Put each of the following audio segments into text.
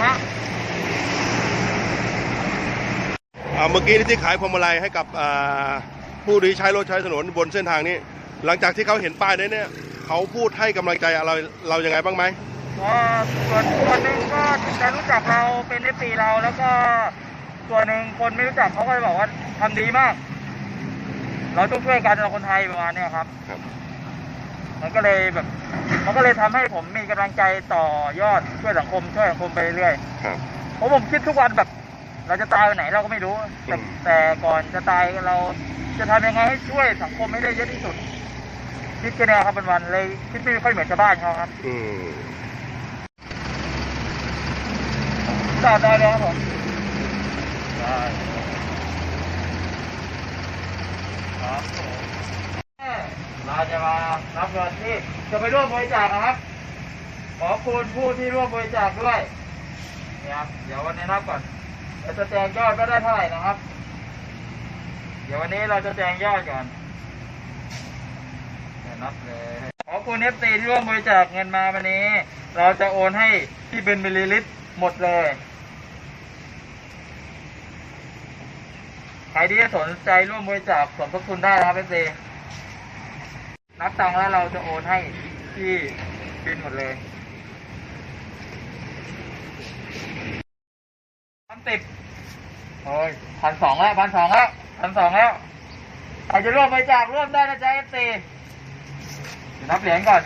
พระอ่าเมื่อกี้นี่ที่ขายพวงมาลัยให้กับอ่าผู้ที่ใช้รถใช้ถนนบนเส้นทางนี้ หลังจากที่เขาเห็นป้ายนี้เนี่ยเขาพูดให้กำลังใจเราเรายังไงบ้างไหมก็ส่วนส่วนหนึ่งก็จะรู้จักเราเป็นเอฟซีเราแล้วก็ส่วนหนึ่งคนไม่รู้จักเขาก็จะบอกว่าทำดีมาก เราต้องช่วยกันเราคนไทยประมาณเนี้ยครับครับ มันก็เลยแบบ มันก็เลยทำให้ผมมีกำลังใจต่อยอดช่วยสังคมช่วยสังคมไปเรื่อยครับเพราะผมคิดทุกวันแบบ เราจะตายวันไหนเราก็ไม่รู้ แต่อืมแต่ก่อนจะตายเราจะทำยังไงให้ช่วยสังคมให้ได้เยอะที่สุด คิดแค่นี้ครับวันๆเลยคิดไม่ค่อยเหมือนชาวบ้านเขาครับอืมจอดได้เลยครับผมได้ครับผมเราจะมา รับเงินที่จะไปร่วมบริจาคนะครับ ขอบคุณผู้ที่ร่วมบริจาคด้วยนี่ครับเดี๋ยววันนี้นับก่อนเราจะแจงยอดก็ได้เท่าไหร่นะครับ เดี๋ยววันนี้เราจะแจงยอดก่อนเดี๋ยวนับเลยขอบคุณเอฟซีที่ร่วมบริจาคเงินมาวันนี้ เราจะโอนให้ที่เป็นมิลลิลิตรหมดเลยใครที่สนใจร่วมบริจาคสมทบทุนได้นะครับเอฟซี นับตังค์แล้วเราจะโอนให้ที่บินหมดเลยพันสิบโอ้ยพันสองแล้วพันสองแล้วพันสองแล้วใครจะร่วมบริจาคร่วมได้นะจ๊ะเอฟซีนับเหรียญก่อน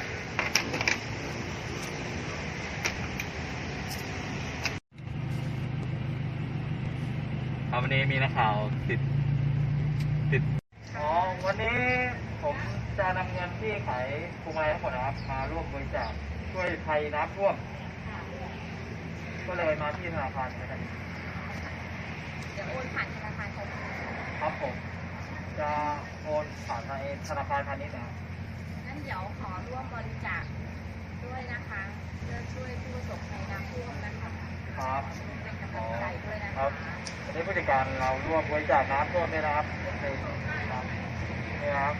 ครับวันนี้มีนักข่าวติดติดอ๋อวันนี้ผม จะนำเงินที่ขายพวงมาลัยทั้งหมดนะครับ มาร่วมบริจาคช่วยภัยน้ำท่วม ก็เลยมาที่ธนาคารนะครับจะโอนผ่านธนาคารของครับผม จะโอนผ่านทางธนาคารพาณิชย์นะครับงั้นเดี๋ยวขอร่วมบริจาคด้วยนะคะเพื่อช่วยผู้ประสบภัยน้ำท่วมนะคะครับเป็นกำลังใจด้วยนะครัคะบวันนี้ผู้จัดการเราร่วมบริจาคน้ำท่วมด้วยนะครับนี่ครับนี่นะครับ